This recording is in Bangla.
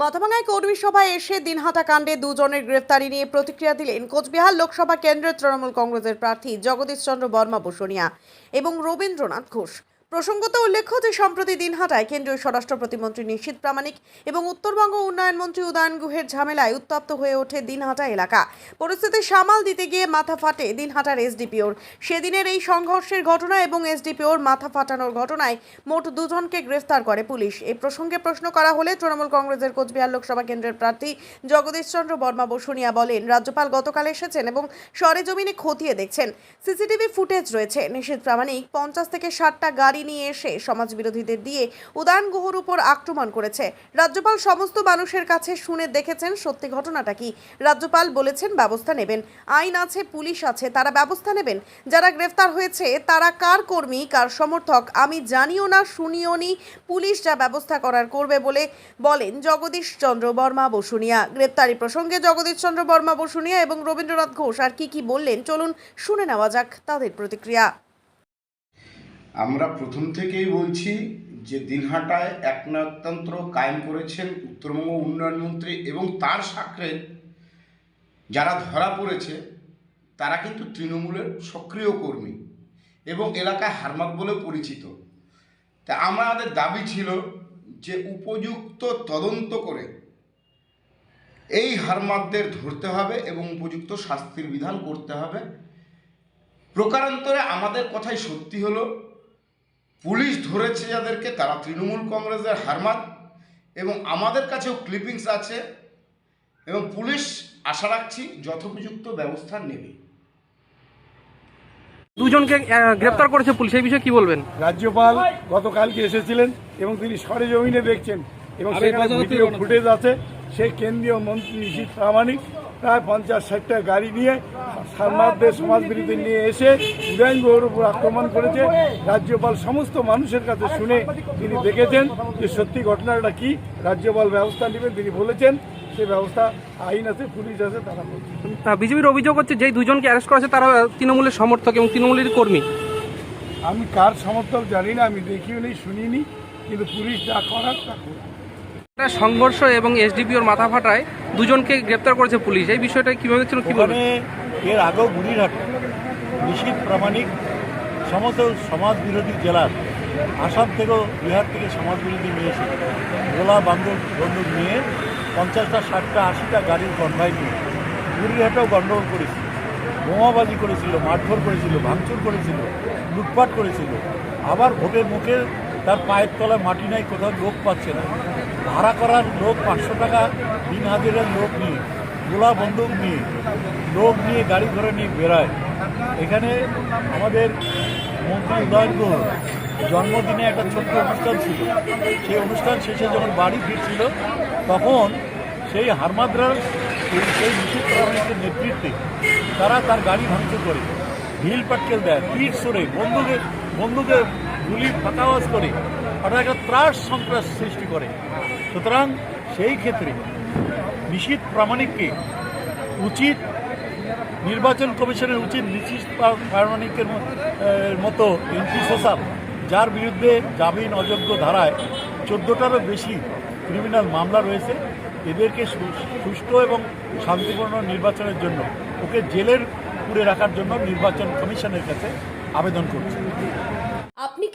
মাথাভাঙায় কর্মী সভায় এসে দিনহাটা কাণ্ডে দুজনের গ্রেফতারি নিয়ে প্রতিক্রিয়া দিলেন কোচবিহার লোকসভা কেন্দ্রের তৃণমূল কংগ্রেসের প্রার্থী জগদীশ চন্দ্র বর্মা বসুনিয়া এবং রবীন্দ্রনাথ ঘোষ। প্রসঙ্গত উল্লেখ্য যে সম্প্রতি দিনহাটায় কেন্দ্রীয় স্বরাষ্ট্র প্রতিমন্ত্রী নিশীত প্রামাণিক এবং উত্তরবঙ্গ উন্নয়ন মন্ত্রী উদয়ন গুহের ঝামেলায় উত্তপ্ত হয়ে ওঠে দিনহাটা এলাকা। পরিস্থিতি সামাল দিতে গিয়ে মাথা ফাটে দিনহাটার এসডিপিওর। সেদিনের এই সংঘর্ষের ঘটনা এবং এসডিপিওর মাথা ফাটানোর ঘটনায় মোট দুজনকে গ্রেফতার করে পুলিশ। এই প্রসঙ্গে প্রশ্ন করা হলে তৃণমূল কংগ্রেসের কোচবিহার লোকসভা কেন্দ্রের প্রার্থী জগদীশ চন্দ্র বর্মা বসুনিয়া বলেন, রাজ্যপাল গতকাল এসেছেন এবং সরেজমিনে খতিয়ে দেখছেন। সিসিটিভি ফুটেজ রয়েছে। নিষেধ প্রামাণিক পঞ্চাশ থেকে ষাটটা গাড়ি নিয়ে এসে সমাজ বিরোধীদের দিয়ে উদয়ন গুহর উপর আক্রমণ করেছে। রাজ্যপাল সমস্ত মানুষের কাছে শুনে দেখেছেন সত্যি ঘটনাটা কি। রাজ্যপাল বলেছেন, ব্যবস্থা নেবেন। আইন আছে, পুলিশ আছে, তারা ব্যবস্থা নেবেন। যারা গ্রেফতার হয়েছে, তারা কার কর্মী, কার সমর্থক, আমি জানিও না, শুনিও নি। পুলিশ যা ব্যবস্থা করার করবে বলে বলেন জগদীশ চন্দ্র বর্মা বসুনিয়া। গ্রেপ্তারি প্রসঙ্গে জগদীশ চন্দ্র বর্মা বসুনিয়া এবং রবীন্দ্রনাথ ঘোষ আর কি কি বললেন, চলুন শুনে নেওয়া যাক তাদের প্রতিক্রিয়া। আমরা প্রথম থেকেই বলছি যে দিনহাটায় একনায়কতন্ত্র কায়েম করেছেন উত্তরবঙ্গ উন্নয়ন মন্ত্রী এবং তার সাকরে যারা ধরা পড়েছে, তারা কিন্তু তৃণমূলের সক্রিয় কর্মী এবং এলাকায় হারমাত বলে পরিচিত। তা আমাদের দাবি ছিল যে উপযুক্ত তদন্ত করে এই হারমাতদের ধরতে হবে এবং উপযুক্ত শাস্তির বিধান করতে হবে। প্রকারান্তরে আমাদের কথাই সত্যি হলো পুলিশ ধরেছে যাদেরকে তারা তৃণমূল কংগ্রেসের হারমাত এবং আমাদের কাছেও ক্লিপিংস আছে এবং পুলিশ আশা রাখছি যথোপযুক্ত ব্যবস্থা নেবে। দুজনকে গ্রেপ্তার করেছে পুলিশ এই বিষয়ে কি বলবেন? রাজ্যপাল গতকালকে এসেছিলেন এবং তিনি সরেজমিনে দেখছেন এবং সেখানে ভিডিও ফুটেজ আছে সেই কেন্দ্রীয় মন্ত্রী নিশীত প্রামাণিক প্রায় পঞ্চাশ ষাটটা গাড়ি নিয়ে সমাজ বিরোধী নিয়ে এসে উদয়ন উপর আক্রমণ করেছে। রাজ্যপাল সমস্ত মানুষের কাছে শুনে তিনি দেখেছেন যে সত্যি ঘটনাটা কি। রাজ্যপাল ব্যবস্থা নেবেন তিনি বলেছেন সে ব্যবস্থা আইন আছে পুলিশ আছে তারা। তা বিজেপির অভিযোগ হচ্ছে যেই দুজনকে অ্যারেস্ট করেছে তারা তৃণমূলের সমর্থক এবং তৃণমূলের কর্মী। আমি কার সমর্থক জানি না আমি দেখিও নি শুনিনি কিন্তু পুলিশ যা করার তা সংঘর্ষ এবং এসডিপিওর মাথা ফাটায় দুজনকে গ্রেপ্তার করেছে পুলিশ। এই বিষয়টা কীভাবে ছিল কি এর আগেও বুড়িরহাট নিশীত প্রামাণিক, সমস্ত সমাজ বিরোধী জেলার, আসাম থেকেও বিহার থেকে সমাজ বিরোধী নিয়ে এসে গোলা বান্ধব বন্দুক নিয়ে পঞ্চাশটা, ষাটটা, আশিটা গাড়ির কনভাই নিয়ে বুড়িরহাটেও গণ্ডগোল করেছিল। বোমাবাজি করেছিল, মারধর করেছিল, ভাঙচুর করেছিল, লুটপাট করেছিল। আবার ভোটের মুখে তার পায়ের তলায় মাটি নাই, কোথাও লোক পাচ্ছে না। ভাড়া করার লোক পাঁচশো টাকা, দিন হাজিরের লোক নিয়ে, গোলা বন্দুক নিয়ে, লোক নিয়ে গাড়ি ধরে নিয়ে বেড়ায়। এখানে আমাদের মন্ত্রী উদয়ন জন্মদিনে একটা ছোট্ট অনুষ্ঠান ছিল। সেই অনুষ্ঠান শেষে যখন বাড়ি ফিরছিল, তখন সেই হারমাদ্রার সেই নিষেধ প্রামাণিকের নেতৃত্বে তারা তার গাড়ি ভাঙচুর করে, ঢিল পাটকেল দেয়, পিঠ সরে, বন্দুকে বন্দুকে গুলি ফাঁকাওয়াজ করে। অর্থাৎ একটা ত্রাস সন্ত্রাস সৃষ্টি করে। সুতরাং সেই ক্ষেত্রে নিশীত প্রামাণিককে উচিত নির্বাচন কমিশনের উচিত নিশীত প্রামাণিকের মতো এমপি সোসাব যার বিরুদ্ধে জামিন অযোগ্য ধারায় চোদ্দোটারও বেশি ক্রিমিনাল মামলা রয়েছে। এদেরকে সুষ্ঠু এবং শান্তিপূর্ণ নির্বাচনের জন্য, ওকে জেলের পুরে রাখার জন্য নির্বাচন কমিশনের কাছে আবেদন করছে।